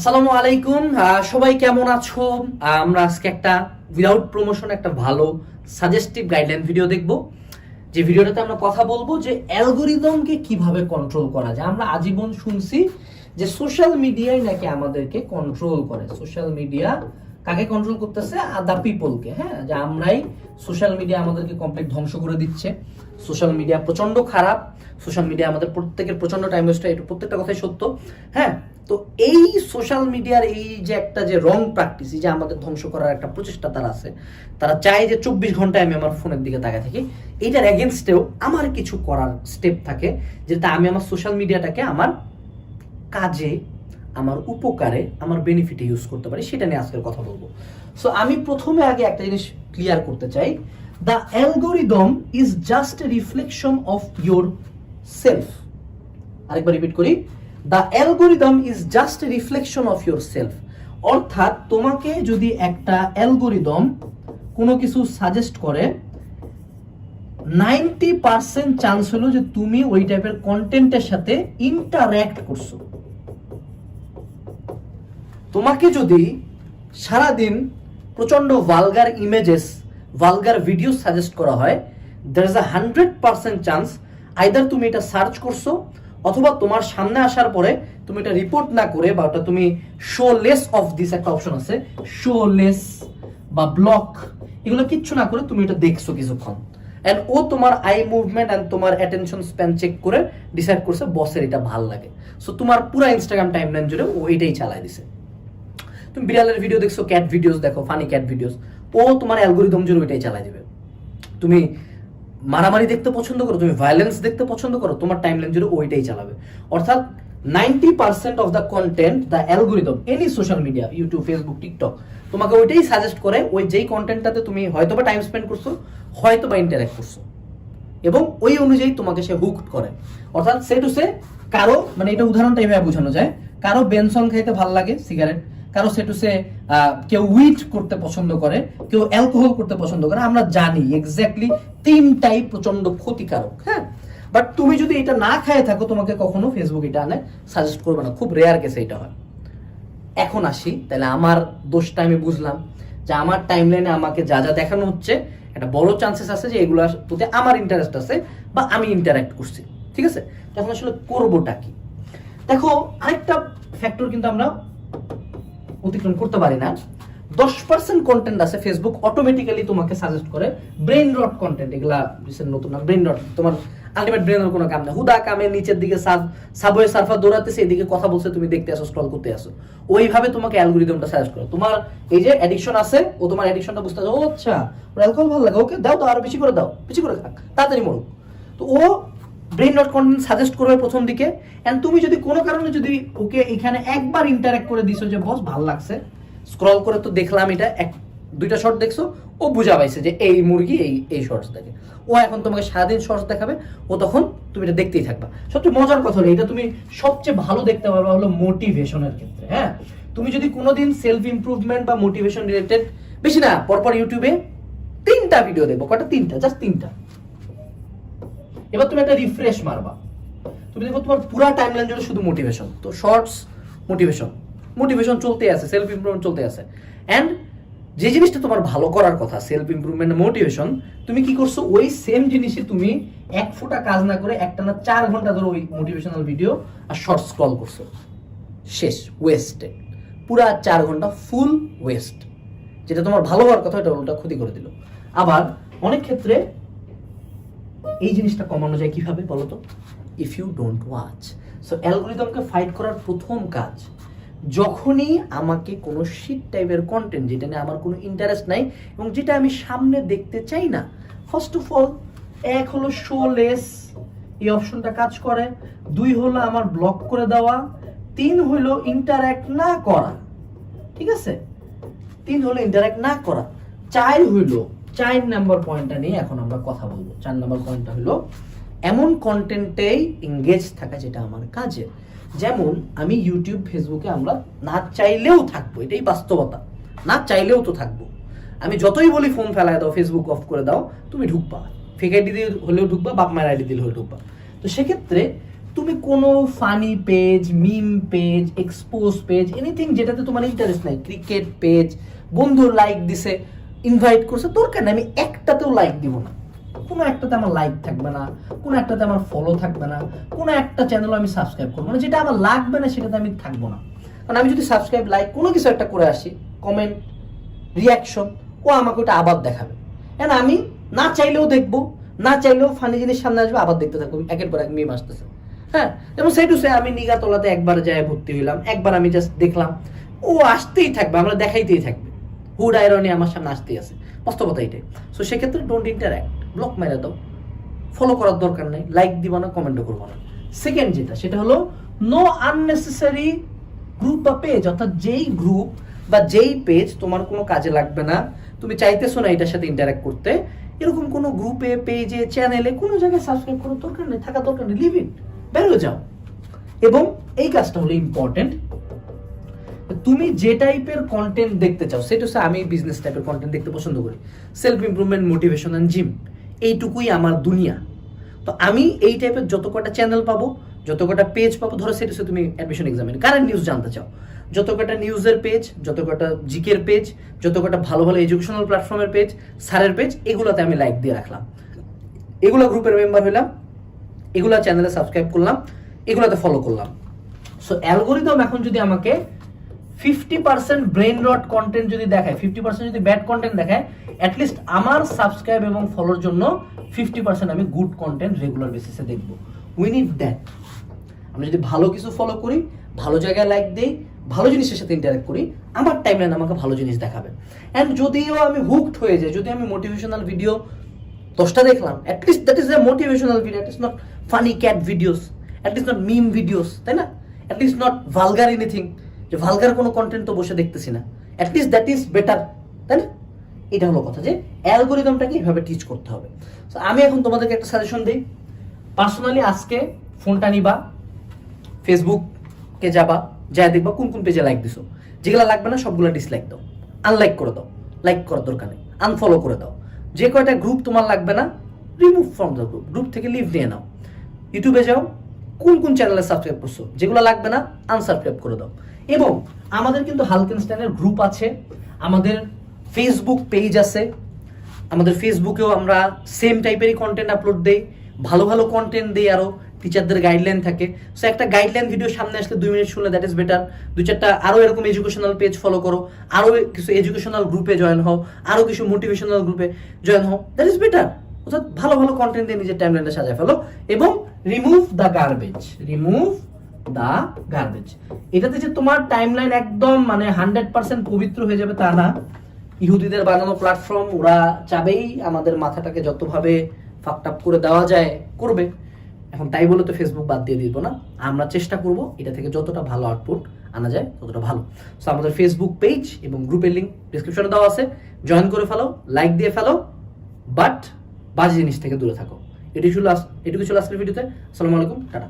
আসসালামু আলাইকুম। সবাই কেমন আছো? আমরা আজকে একটা উইদাউট প্রমোশন একটা ভালো সাজেস্টিভ গাইডলাইন ভিডিও দেখব। যে ভিডিওটাতে আমরা কথা বলব যে অ্যালগোরিদমকে কীভাবে কন্ট্রোল করা যায়। আমরা আজীবন শুনছি যে সোশ্যাল মিডিয়াই নাকি আমাদেরকে কন্ট্রোল করে। সোশ্যাল মিডিয়া কাকে কন্ট্রোল করতেছে? আদা পিপলকে হ্যাঁ? যে আমরাই সোশ্যাল মিডিয়া আমাদেরকে কমপ্লিট ধ্বংস করে দিচ্ছে। সোশ্যাল মিডিয়া প্রচণ্ড খারাপ। সোশ্যাল মিডিয়া আমাদের প্রত্যেকের প্রচণ্ড টাইম ওয়েস্ট এটা প্রত্যেকটা কথাই সত্য হ্যাঁ? তো এই সোশ্যাল মিডিয়ার এই যে একটা যে রং প্র্যাকটিস যে আমাদের ধ্বংস করার একটা প্রচেষ্টা তারা আছে, তারা চায় যে চব্বিশ ঘন্টায় আমি আমার ফোনের দিকে তাকায় থাকি। এইটার এগেনস্টেও আমার কিছু করার স্টেপ থাকে, যেটা আমি আমার সোশ্যাল মিডিয়াটাকে আমার কাজে, আমার উপকারে, আমার বেনিফিটে ইউজ করতে পারি, সেটা নিয়ে আজকের কথা বলব। সো আমি প্রথমে আগে একটা জিনিস ক্লিয়ার করতে চাই। The algorithm is just reflection of yourself আরেকবার রিপিট করি। The algorithm is just reflection of yourself অর্থাৎ তোমাকে যদি একটা অ্যালগোরিদম কোনো কিছু সাজেস্ট করে নাইনটি পার্সেন্ট চান্স হলো যে তুমি ওই টাইপের কন্টেন্টের সাথে ইন্টারঅ্যাক্ট করছ। তোমাকে যদি সারাদিন প্রচণ্ড vulgar images vulgar video suggest করা হয় there is a hundred percent chance either তুমি এটা সার্চ করছ অথবা তোমার সামনে আসার পরে তুমি এটা রিপোর্ট না করে বা ওটা তুমি শো লেস অফ দিস একটা অপশন আছে শো লেস বা ব্লক এগুলো কিচ্ছু না করে তুমি এটা দেখছ কিছুক্ষণ। এন্ড ও তোমার আই মুভমেন্ট এন্ড তোমার অ্যাটেনশন স্প্যান চেক করে ডিসাইড করছে বসের এটা ভালো লাগে। সো তোমার পুরো ইনস্টাগ্রাম টাইমলাইন জুড়ে ও এটাই চালায় দিছে। তুমি বিড়ালের ভিডিও দেখছ ক্যাট ভিডিওস দেখো ফানি ক্যাট ভিডিওস ও তোমার অ্যালগোরিদম জুড়ে ওইটাই চালাই দিবে। তুমি মারামারি দেখতে পছন্দ করো, তুমি ভায়োলেন্স দেখতে পছন্দ করো, তোমার টাইমলাইন জুড়ে ওইটাই চালাবে। অর্থাৎ ninety percent of the content the algorithm any social media YouTube Facebook TikTok তোমাকে ওইটাই সাজেস্ট করে, ওই যেই কন্টেন্টটাতে তুমি হয়তো বা টাইম স্পেন্ড করছ হয়তো বা ইন্টারাক্ট করছ। এবং ওই অনুযায়ী তোমাকে সে হুক করে। অর্থাৎ সে টু সে কারও মানে এটা উদাহরণটা এইভাবে বোঝানো যায়, কারও বেনসন খাইতে ভালো লাগে সিগারেট কারও সে টু সে কেউ উইট করতে পছন্দ করে, কেউ অ্যালকোহল করতে পছন্দ করে, আমরা জানি এক্স্যাক্টলি তিনটাই প্রচণ্ড ক্ষতিকারক হ্যাঁ? বাট তুমি যদি এটা না খায় থাকো, তোমাকে কখনো ফেসবুক এটা আনে সাজেস্ট করবে না। খুব রেয়ার কেসে এটা হয়। এখন আসি, তাহলে আমার দোষটা আমি বুঝলাম যে আমার টাইমলাইনে আমাকে যা যা দেখানো হচ্ছে, একটা বড় চান্সেস আছে যে এগুলোর প্রতি আমার ইন্টারেস্ট আছে বা আমি ইন্টারাক্ট করছি। ঠিক আছে? তখন আসলে করবোটা কি? দেখো, আরেকটা ফ্যাক্টর কিন্তু আমরা অতিক্রম করতে পারি না। দশ পার্সেন্ট কন্টেন্ট আছে ফেসবুক অটোমেটিক্যালি তোমাকে সাজেস্ট করে ব্রেন রট কন্টেন্ট এগুলা recent নতুন ব্রেন রট তোমার আলটিমেট কোনো কাম হুদা কামে নিচের দিকে সাব সাবওয়ে সার্ফার দৌড়াতেছে, এদিকে কথা বলছে, তুমি দেখতে আসো স্ক্রল করতে আসো ওইভাবে তোমাকে অ্যালগোরিদমটা সাজেস্ট করে। তোমার এই যে অ্যাডিকশন আছে, ও তোমার অ্যাডিকশনটা বুঝতে ও আচ্ছা অ্যালকোহল ভালো লাগে, ওকে দাও তো আরও বেশি করে দাও, বেশি করে খাক, তাড়াতাড়ি মরুক। তো ও ব্রেন ডট কন্টেন্ট সাজেস্ট করবে প্রথম দিকে। অ্যান্ড তুমি যদি কোনো কারণে যদি ওকে এখানে একবার ইন্টারঅ্যাক্ট করে দিছো যে, বস, ভালো লাগছে। স্ক্রল করে তো দেখলাম এটা, এক, দুইটা শর্ট দেখছ, ও বুঝা পাইছে যে এই মুরগি, এই এই শর্টস দেখে। ও এখন তোমাকে সারাদিন শর্টস দেখাবে, ও তখন তুমি এটা দেখতেই থাকবা। সবচেয়ে মজার কথা হলো, এটা তুমি সবচেয়ে ভালো দেখতে পারবা হলো মোটিভেশনের ক্ষেত্রে হ্যাঁ? তুমি যদি কোনোদিন সেলফ ইমপ্রুভমেন্ট বা মোটিভেশন রিলেটেড বেশি না, পরপর ইউটিউবে তিনটা ভিডিও দেখব, কটা? তিনটা জাস্ট তিনটা। এবার তুমি একটা রিফ্রেশ মারবা। তুমি দেখো তোমার পুরো টাইমলাইন জুড়ে শুধু মোটিভেশন তো শর্টস মোটিভেশন মোটিভেশন চলতে আছে সেলফ ইমপ্রুভমেন্ট চলতে আছে। অ্যান্ড যে জিনিসটা তোমার ভালো করার কথা সেলফ ইমপ্রুভমেন্ট মোটিভেশন তুমি কি করছ? ওই সেম জিনিসে তুমি এক ফোঁটা কাজ না করে একটা না চার ঘণ্টা ধরে ওই মোটিভেশনাল ভিডিও আর শর্ট স্ক্রল করছ। শেষ ওয়েস্টে পুরা চার ঘণ্টা ফুল ওয়েস্ট যেটা তোমার ভালো হওয়ার কথা এটা ওটা ক্ষতি করে দিল। আবার অনেক ক্ষেত্রে এই জিনিসটা কমানো যায় কীভাবে বলো তো? If you don't watch so অ্যালগোরিদমকে fight করার প্রথম কাজ, যখনই আমাকে কোনো শিট টাইপের কন্টেন্ট যেটা নিয়ে আমার কোনো ইন্টারেস্ট নাই, এবং যেটা আমি সামনে দেখতে চাই না ফার্স্ট অফ অল এক হলো শো লেস এই অপশনটা কাজ করে, দুই হলো আমার ব্লক করে দেওয়া, তিন হলো ইন্টারঅ্যাক্ট না করা, ঠিক আছে? তিন হলো ইন্টারাক্ট না করা, চার হইল চার নাম্বার পয়েন্টটা নিয়ে এখন আমরা কথা বলব। চার নাম্বার পয়েন্টটা হলো, এমন কন্টেন্টেই এঙ্গেজ থাকা যেটা আমার কাজে। যেমন আমি ইউটিউব ফেসবুকে আমরা না চাইলেও থাকব, এটাই বাস্তবতা। না চাইলেও তো থাকব। আমি যতই বলি ফোন ফেলায় দাও ফেসবুক অফ করে দাও, তুমি ঢুকবা। ফেক আইডি দিয়ে হলেও ঢুকবা, বাপ মায়ের আইডি দিলে হলেও ঢুকবা। তো সেক্ষেত্রে তুমি কোনো funny page meme page expose page anything যেটাতে তোমার ইন্টারেস্ট নাই ক্রিকেট পেজ বন্ধু লাইক দিছে ইনভাইট করছে দরকার নেই আমি একটাতেও লাইক দিব না। কোনো একটাতে আমার লাইক থাকবে না, কোনো একটাতে আমার ফলো থাকবে না, কোনো একটা চ্যানেল আমি সাবস্ক্রাইব করব না। যেটা আমার লাগবে না, সেটাতে আমি থাকব না। কারণ আমি যদি সাবস্ক্রাইব লাইক কোনো কিছু একটা করে আসি কমেন্ট রিয়াকশন ও আমাকে ওটা আবার দেখাবে। হ্যাঁ আমি না চাইলেও দেখব, না চাইলেও ফানি জিনিস সামনে আসবে, আবার দেখতে থাকব। একের পর এক মিম আসতেছে। হ্যাঁ? যেমন সেই টু সে আমি নিগাতলাতে একবার যায় ভর্তি হইলাম, একবার আমি জাস্ট দেখলাম, ও আসতেই থাকবে, আমরা দেখাইতেই থাকবে। হুড আয়রনি আমার সামনে আসতেই আছে। বাস্তবতা এটাই। সো সেক্ষেত্রে ডোন্ট ইন্টারাক্ট ব্লক মেরে দাও। ফলো করার দরকার নেই। লাইক দিবা না কমেন্টও করব না। সেকেন্ড যেটা, সেটা হলো নো আননেসেসারি গ্রুপ বা পেজ অর্থাৎ যেই গ্রুপ বা যেই পেজ তোমার কোনো কাজে লাগবে না, তুমি চাইতেছো না এটার সাথে ইন্টারাক্ট করতে, এরকম কোনো গ্রুপে পেজে চ্যানেলে কোনো জায়গায় সাবস্ক্রাইব করার দরকার নেই থাকা দরকার নেই লিভ ইট বেরো যাও। এবং এই কাজটা হলো ইম্পর্টেন্ট তুমি যে টাইপের কন্টেন্ট দেখতে চাও, সেটা হচ্ছে আমি বিজনেস টাইপের কন্টেন্ট দেখতে পছন্দ করি। Self improvement motivation and gym এইটুকুই আমার দুনিয়া। তো আমি এই টাইপের যত কটা চ্যানেল পাবো, যত কটা পেজ পাবো, ধরো সেটা হচ্ছে তুমি অ্যাডমিশন এক্সামিনে কারেন্ট নিউজ জানতে চাও। যত কটা নিউজের পেজ যত কটা জিকের পেজ যত কটা ভালো ভালো এডুকেশনাল প্ল্যাটফর্মের পেজ স্যারের পেজ এগুলোতে আমি লাইক দিয়ে রাখলাম। এগুলো গ্রুপের মেম্বার হইলাম এগুলো চ্যানেলে সাবস্ক্রাইব করলাম, এগুলোতে ফলো করলাম। সো অ্যালগোরিদম এখন যদি আমাকে fifty percent brain rot content যদি দেখায় ফিফটি পার্সেন্ট যদি ব্যাড কন্টেন্ট দেখায় অ্যাটলিস্ট আমার সাবস্ক্রাইব এবং ফলোর জন্য ফিফটি পার্সেন্ট আমি গুড কন্টেন্ট রেগুলার বেসিসে দেখব। উই নিড দ্যাট আমরা যদি ভালো কিছু ফলো করি, ভালো জায়গায় লাইক দেই, ভালো জিনিসের সাথে ইন্টারেক্ট করি, আমার টাইমলাইন আমাকে ভালো জিনিস দেখাবে। অ্যান্ড যদিও আমি হুকড হয়ে যাই যদি আমি মোটিভেশনাল ভিডিও দশটা দেখলাম at least that is a motivational video is not funny cat videos at least not meme videos তাই না? At least not vulgar anything যে ভালগার কোনো কন্টেন্ট তো বসে দেখতেছি না। অ্যাটলিস্ট দ্যাট ইজ বেটার তাই না? এটা হলো কথা যে অ্যালগোরিদমটাকে এইভাবে টিচ করতে হবে। So, আমি এখন তোমাদেরকে একটা সাজেশন দিই। পার্সোনালি আজকে ফোনটা নিবা ফেসবুকে যাবা যা দেখবা কোন কোন পেজে লাইক দিছো। যেগুলো লাগবে না সবগুলো ডিসলাইক দাও। আনলাইক করে দাও। লাইক করার দরকার নেই। আনফলো করে দাও। যে কয়টা গ্রুপ তোমার লাগবে না remove from the group group থেকে লিভ দিয়ে নাও। ইউটিউবে যাও কোন কোন চ্যানেলে সাবস্ক্রাইব করছ? যেগুলো লাগবে না আনসাবস্ক্রাইব করে দাও। এবং আমাদের কিন্তু হালকেনস্টাইনের গ্রুপ আছে, আমাদের ফেসবুক পেজ আছে, আমাদের ফেসবুকেও আমরা সেম টাইপেরই কন্টেন্ট আপলোড দেই, ভালো ভালো কন্টেন্ট দিই আরও টিচারদের গাইডলাইন থাকে। সো একটা গাইডলাইন ভিডিও সামনে আসলে দুই মিনিট শুনলে দ্যাট ইজ বেটার দু চারটা আরও এরকম এডুকেশনাল পেজ ফলো করো আরও কিছু এডুকেশনাল গ্রুপে জয়েন হও আরও কিছু মোটিভেশনাল গ্রুপে জয়েন হও দ্যাট ইজ বেটার অর্থাৎ ভালো ভালো কন্টেন্ট দিয়ে নিজের টাইমলাইনটা সাজায় ফেলো এবং remove the garbage remove the garbage এটাতে যে তোমার টাইমলাইন একদম মানে হান্ড্রেড পার্সেন্ট পবিত্র হয়ে যাবে তা না। ইহুদিদের বানানো প্ল্যাটফর্ম ওরা চাবেই আমাদের মাথাটাকে যতভাবে ফাকটাপ করে দেওয়া যায়, করবে। এখন তাই বলে তো ফেসবুক বাদ দিয়ে দিব না। আমরা চেষ্টা করব এটা থেকে যতটা ভালো আউটপুট আনা যায়, ততটা ভালো। সো আমাদের ফেসবুক পেজ এবং গ্রুপের লিঙ্ক ডিসক্রিপশনে দেওয়া আছে। জয়েন করে ফেলো লাইক দিয়ে ফেলো বাট বাজে জিনিস থেকে দূরে থাকো। এটি ছিল এটুকু ছিল আজকের ভিডিওতে আসসালামু আলাইকুম, টাটা।